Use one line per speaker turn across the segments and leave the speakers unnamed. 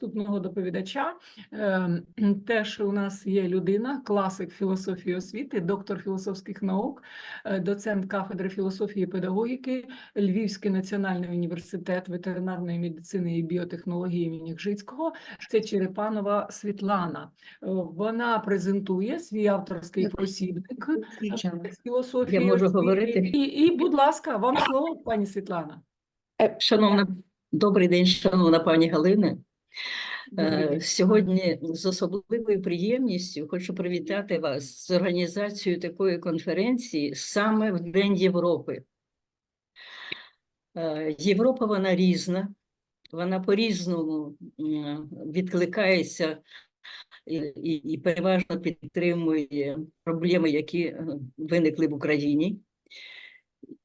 наступного доповідача. Ем, Теж у нас є людина, класик філософії освіти, доктор філософських наук, е, доцент кафедри філософії і педагогіки, Львівський національний університет ветеринарної медицини і біотехнології імені Гжицького. Це Черепанова Світлана. Е, Вона презентує свій авторський посібник е, з філософії.
Я можу
освіти.
говорити?
І, і, будь ласка, вам слово, пані Світлана.
Шановна, добрий день, шановна пані Галина. Е. Сьогодні з особливою приємністю хочу привітати вас з організацією такої конференції саме в День Європи. Е, Європа вона різна, вона по-різному відкликається і, і, і переважно підтримує проблеми, які е, виникли в Україні.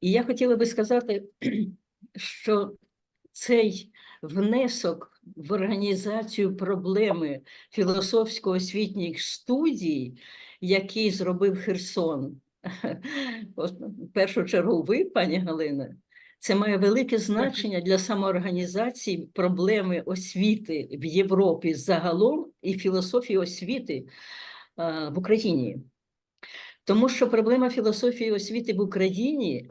І я хотіла би сказати, що цей внесок в організацію проблеми філософсько-освітніх студій, який зробив Херсон, в першу чергу ви, пані Галина, це має велике значення для самоорганізації проблеми освіти в Європі загалом і філософії освіти в Україні. Тому що проблема філософії освіти в Україні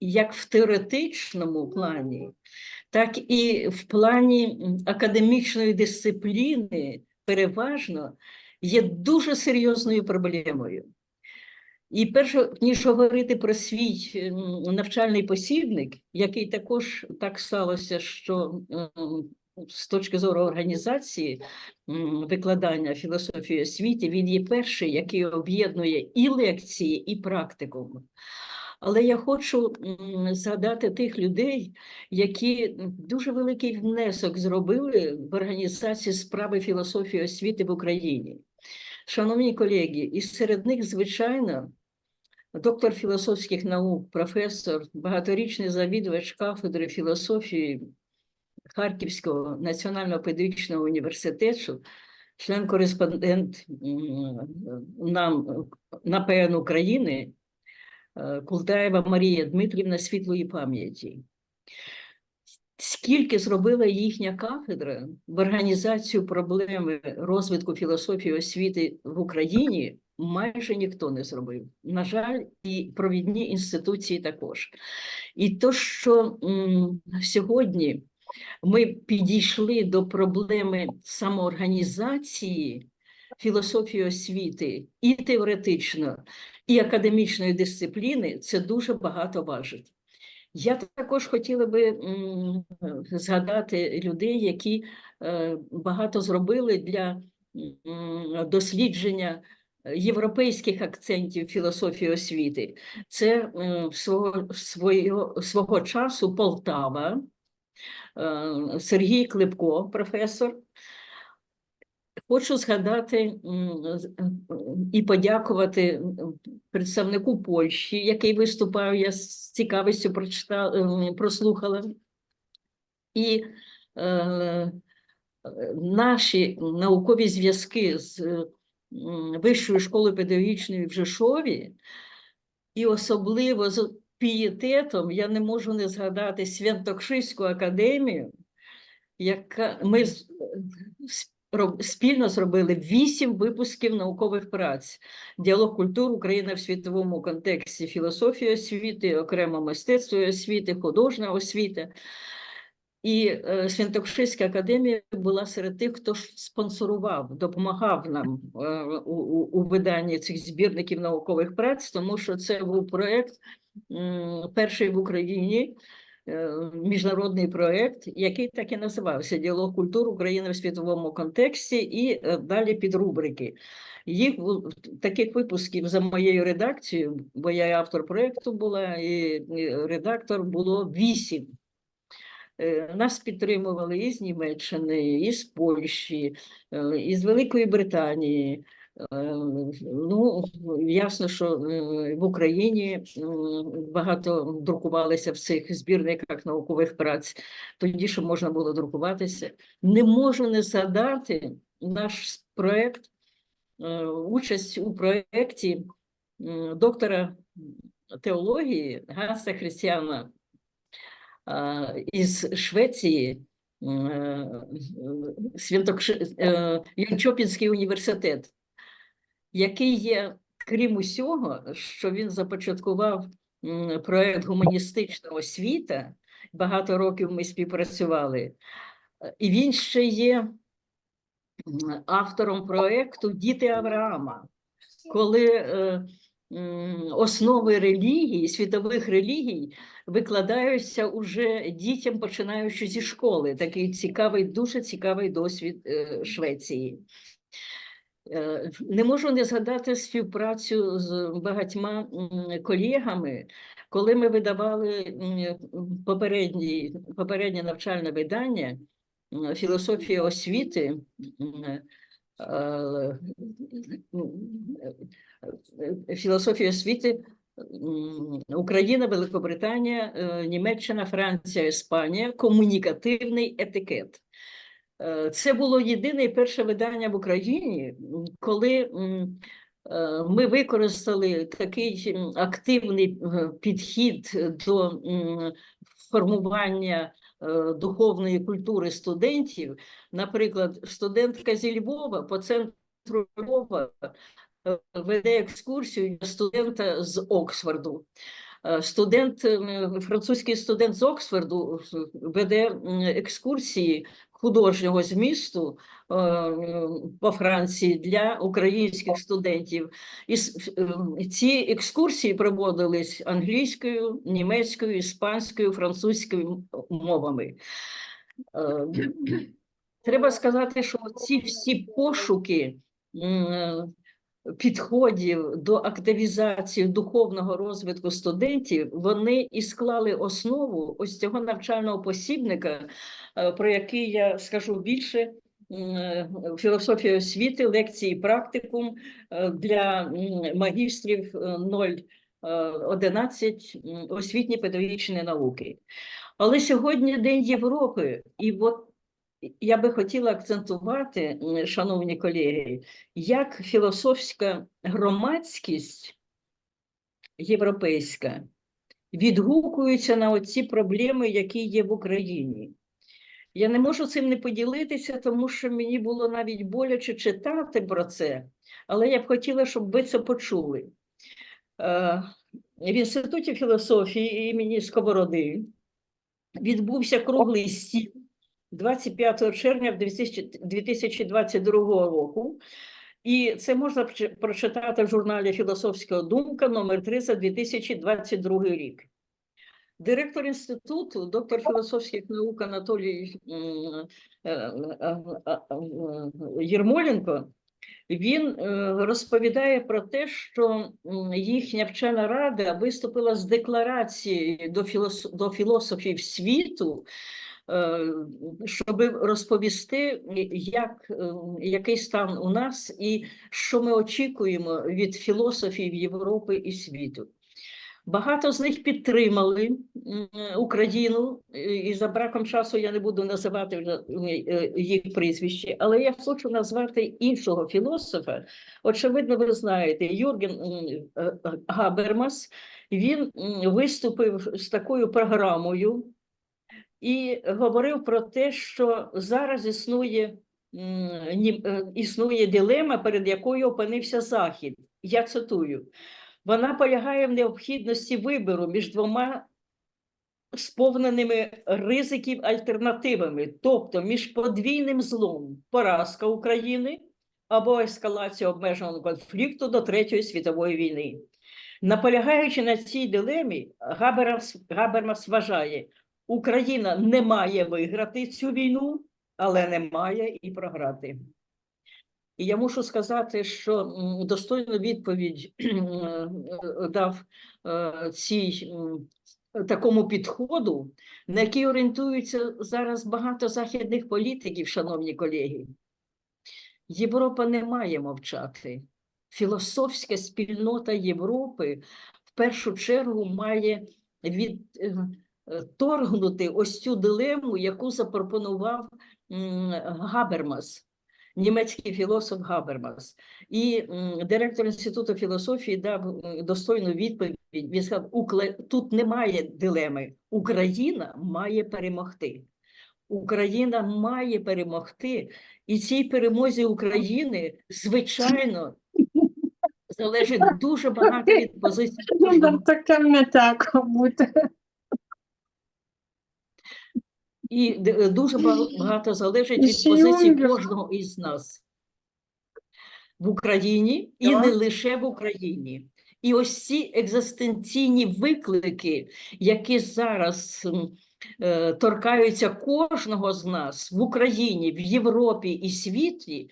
як в теоретичному плані, так і в плані академічної дисципліни переважно є дуже серйозною проблемою. І перше, ніж говорити про свій навчальний посібник, який також так сталося, що з точки зору організації викладання філософії освіти, він є перший, який об'єднує і лекції, і практикум. Але я хочу згадати тих людей, які дуже великий внесок зробили в організації справи філософії освіти в Україні. Шановні колеги, і серед них, звичайно, доктор філософських наук, професор, багаторічний завідувач кафедри філософії Харківського національного педагогічного університету, член-кореспондент нам на ПН України е, Култаєва Марія Дмитрівна світлої пам'яті. Скільки зробила їхня кафедра в організацію проблеми розвитку філософії освіти в Україні, майже ніхто не зробив. На жаль, і провідні інституції також. І то, що м, сьогодні ми підійшли до проблеми самоорганізації філософії освіти і теоретично, і академічної дисципліни, це дуже багато важить. Я також хотіла би згадати людей, які е, багато зробили для дослідження європейських акцентів філософії освіти. Це е, свого, свого, свого часу Полтава, е, Сергій Клепко, професор. Хочу згадати м, і подякувати представнику Польщі, який виступав, я з цікавістю прочитала, ем, прослухала. І е, е, наші наукові зв'язки з Вищою школою педагогічної в Жешові, і особливо з пієтетом я не можу не згадати Святокшиську академію, яка ми спільно зробили вісім випусків наукових праць. Діалог культур Україна в світовому контексті філософії освіти, окремо мистецтво освіти, художня освіта. І е, Святокшиська академія була серед тих, хто спонсорував, допомагав нам е, у, у, у виданні цих збірників наукових праць, тому що це був проєкт м, перший в Україні міжнародний проєкт, який так і називався Діалог культур України в світовому контексті, і е, далі підрубрики. Їх бу- таких випусків за моєю редакцією, бо я автор проєкту була, і редактор було вісім. Е, Нас підтримували і з Німеччини, і з Польщі, е, і з Великої Британії. Е, Ну, ясно, що е, в Україні багато друкувалися в цих збірниках наукових праць. Тоді, що можна було друкуватися. Не можу не згадати наш проєкт, е, участь у проєкті доктора теології Ганса Христіана із Швеції е, Святокш- е, університет, який є, крім усього, що він започаткував проект гуманістична освіта. Багато років ми співпрацювали. І він ще є автором проекту Діти Авраама, коли е, основи релігії, світових релігій викладаються уже дітям, починаючи зі школи. Такий цікавий, дуже цікавий досвід е, Швеції. Е, Не можу не згадати співпрацю з багатьма колегами, коли ми видавали попередні, попереднє навчальне видання філософія освіти. е, е, Філософія освіти Україна, Великобританія, Німеччина, Франція, Іспанія, комунікативний етикет. Е, Це було єдине і перше видання в Україні, коли е, ми використали такий активний е, підхід до формування духовної культури студентів. Наприклад, студентка зі Львова по центру Львова веде екскурсію для студента з Оксфорду. Студент, французький студент з Оксфорду веде екскурсії художнього змісту е, по Франції для українських студентів. І е, ці екскурсії проводились англійською, німецькою, іспанською, французькою мовами. Е, Треба сказати, що ці всі пошуки підходів до активізації духовного розвитку студентів, вони і склали основу ось цього навчального посібника, е, про який я скажу більше. е, Філософія освіти, лекції, практикум е, для магістрів е, 011 м, освітні педагогічні науки. Але сьогодні День Європи, і от я би хотіла акцентувати, шановні колеги, як філософська громадськість європейська відгукується на оці проблеми, які є в Україні. Я не можу цим не поділитися, тому що мені було навіть боляче читати про це, але я б хотіла, щоб ви це почули. Е, В Інституті філософії імені Сковороди відбувся круглий стіл 25 червня 2022 року. І це можна прочитати в журналі Філософська думка номер 3 за 2022 рік. Директор інституту, доктор філософських наук Анатолій е, е, е, Єрмоленко, він розповідає про те, що їхня вчена рада виступила з декларацією до, філософів світу, щоб розповісти, як, е, який стан у нас і що ми очікуємо від філософів Європи і світу. Багато з них підтримали Україну, і і за браком часу я не буду називати е, їх прізвище, але я хочу назвати іншого філософа. Очевидно, ви знаєте, Юрген е, е, Габермас. Він виступив з такою програмою і говорив про те, що зараз існує, е, існує дилема, перед якою опинився Захід. Я цитую. Вона полягає в необхідності вибору між двома сповненими ризиків альтернативами, тобто між подвійним злом поразка України або ескалація обмеженого конфлікту до Третьої світової війни. Наполягаючи на цій дилемі, Габермас вважає, Україна не має виграти цю війну, але не має і програти. І я мушу сказати, що достойну відповідь е, дав е, цій такому підходу, на який орієнтуються зараз багато західних політиків, шановні колеги. Європа не має мовчати. Філософська спільнота Європи в першу чергу має відторгнути ось цю дилему, яку запропонував Габермас німецький філософ Габермас. І директор Інституту філософії дав достойну відповідь. Він сказав, «Укле- тут немає дилеми. Україна має перемогти. Україна має перемогти, і цій перемозі України, звичайно, залежить дуже багато від позиції.
так бути.
І дуже багато залежить від позиції кожного із нас. В Україні і не лише в Україні. І ось ці екзистенційні виклики, які зараз е, торкаються кожного з нас в Україні, в Європі і світі,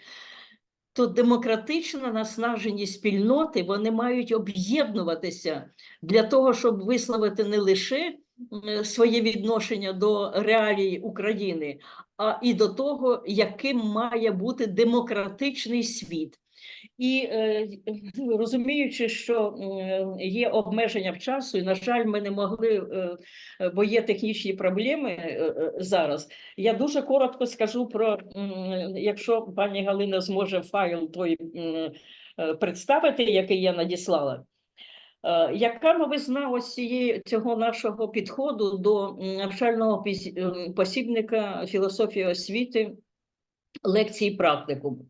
то демократично наснажені спільноти вони мають об'єднуватися для того, щоб висловити не лише своє відношення до реалій України, а і до того, яким має бути демократичний світ. І е, розуміючи, що є обмеження в часу, і, на жаль, ми не могли, е, е, бо є технічні проблеми е, е, зараз. Я дуже коротко скажу про, якщо пані Галина зможе файл той е, представити, який я надіслала. Е, Яка новизна ось цієї цього нашого підходу до навчального посібника філософії освіти лекції практикуму?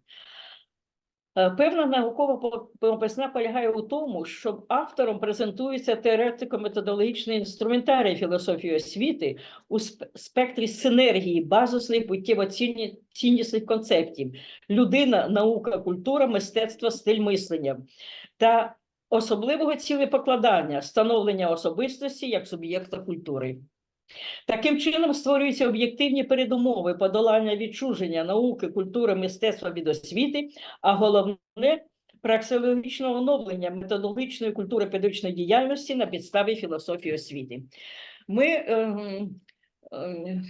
Е, Певна наукова прописна полягає у тому, що автором презентується теоретико-методологічний інструментарій філософії освіти у спектрі синергії базисних буттєво-ціннісних концептів людина, наука, культура, мистецтво, стиль мислення та особливого цілепокладання становлення особистості як суб'єкта культури. Таким чином створюються об'єктивні передумови подолання відчуження науки, культури, мистецтва від освіти, а головне праксологічного оновлення методологічної культури педагогічної діяльності на підставі філософії освіти. Ми ем, е,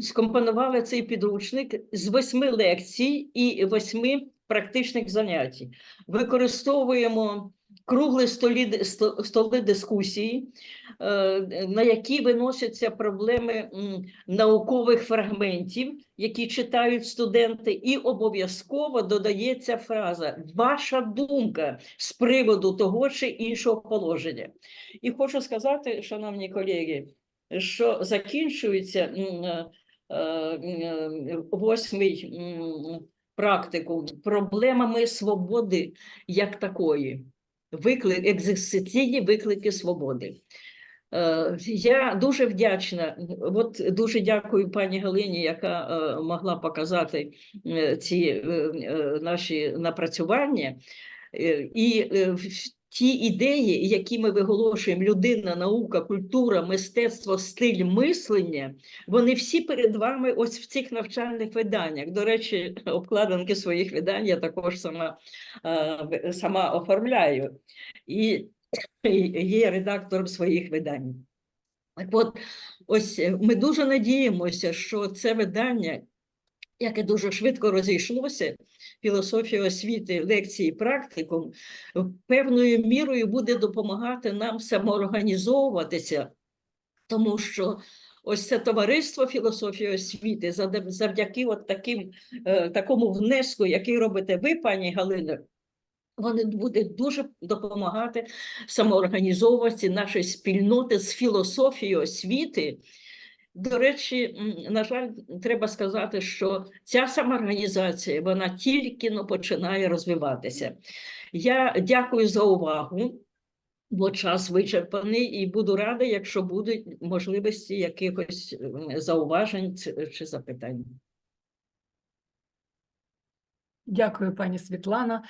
скомпонували цей підручник з восьми лекцій і восьми практичних занять. Використовуємо круглі столі, сто- столи дискусії, е, на які виносяться проблеми наукових фрагментів, які читають студенти, і обов'язково додається фраза Ваша думка з приводу того чи іншого положення. І хочу сказати, шановні колеги, що закінчується е, е, восьмий практикум проблемами свободи як такої виклик, екзистенційні виклики свободи. Е, Я дуже вдячна. От дуже дякую пані Галині, яка е, могла показати е, ці наші напрацювання. І ті ідеї, які ми виголошуємо: людина, наука, культура, мистецтво, стиль мислення, вони всі перед вами ось в цих навчальних виданнях. До речі, обкладинки своїх видань я також сама, е, сама оформляю. І є редактором своїх видань. Так от, ось е, ми дуже надіємося, що це видання, яке дуже швидко розійшлося, філософія освіти, лекції, практикум, певною мірою буде допомагати нам самоорганізовуватися, тому що ось це товариство філософії освіти завдяки от таким, е, такому внеску, який робите ви, пані Галино, вони буде дуже допомагати самоорганізовуватися нашої спільноти з філософією освіти. До речі, на жаль, треба сказати, що ця самоорганізація вона тільки ну, починає розвиватися. Я дякую за увагу, бо час вичерпаний, і буду рада, якщо будуть можливості якихось зауважень чи запитань.
Дякую, пані Світлана.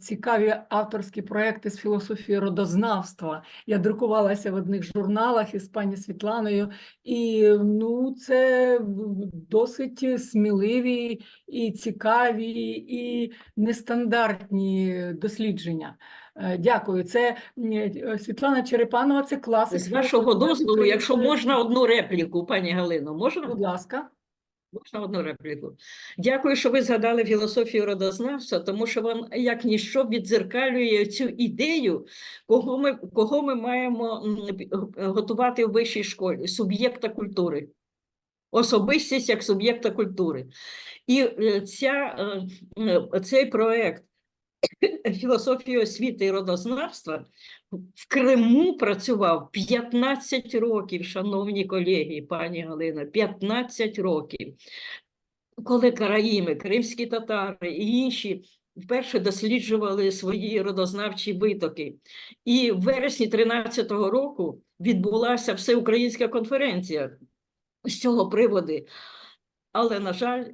Цікаві авторські проекти з філософії родознавства. Я друкувалася в одних журналах із пані Світланою, і ну, це досить сміливі і цікаві, і нестандартні дослідження. Е, Дякую. Це Світлана Черепанова, це класик.
З вашого дозволу, якщо можна одну репліку, пані Галино, можна?
Будь ласка.
Можна одну репліку. Дякую, що ви згадали філософію родознавства, тому що вона, як ніщо, віддзеркалює цю ідею, кого ми, кого ми маємо готувати в вищій школі суб'єкта культури. Особистість як суб'єкта культури. І е, ця, е, е, цей проект філософії освіти і родознавства в Криму працював 15 років, шановні колеги, пані Галина, 15 років. Коли караїми, кримські татари і інші вперше досліджували свої родознавчі витоки. І в вересні 13-го року відбулася всеукраїнська конференція з цього приводу. Але, на жаль,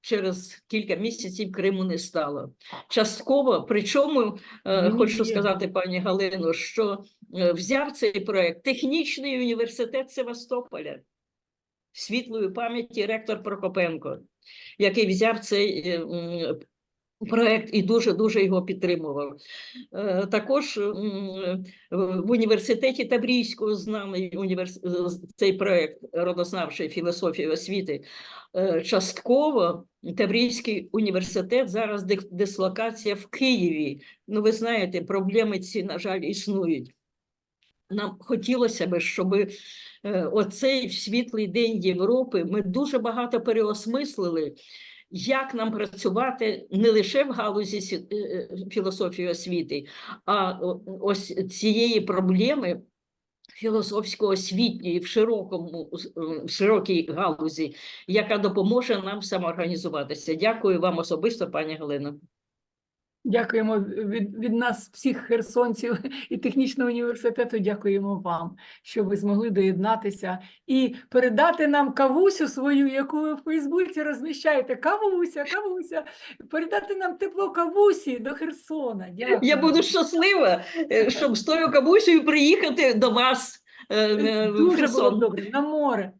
через кілька місяців Криму не стало. Частково, причому е, хочу сказати пані Галино, що е, взяв цей проект технічний університет Севастополя, світлої пам'яті ректор Прокопенко, який взяв цей е, проект і дуже-дуже його підтримував. Е, Також в університеті Таврійського з нами універс... цей проект родознавчої філософії освіти. Е, Частково Таврійський університет зараз дислокація в Києві. Ну, ви знаєте, проблеми ці, на жаль, існують. Нам хотілося б, щоб е, оцей світлий день Європи ми дуже багато переосмислили, як нам працювати не лише в галузі е, е, філософії освіти, а ось цієї проблеми філософсько-освітньої в широкому е, в широкій галузі, яка допоможе нам самоорганізуватися. Дякую вам особисто, пані Галина.
Дякуємо від, від нас, всіх херсонців і технічного університету. Дякуємо вам, що ви змогли доєднатися і передати нам кавусю свою, яку ви в Фейсбуці розміщаєте. Кавуся, кавуся, передати нам тепло кавусі до Херсона. Дякую.
Я буду щаслива, е, щоб з тою кабусею приїхати до вас е, е, в
Дуже було добре на море.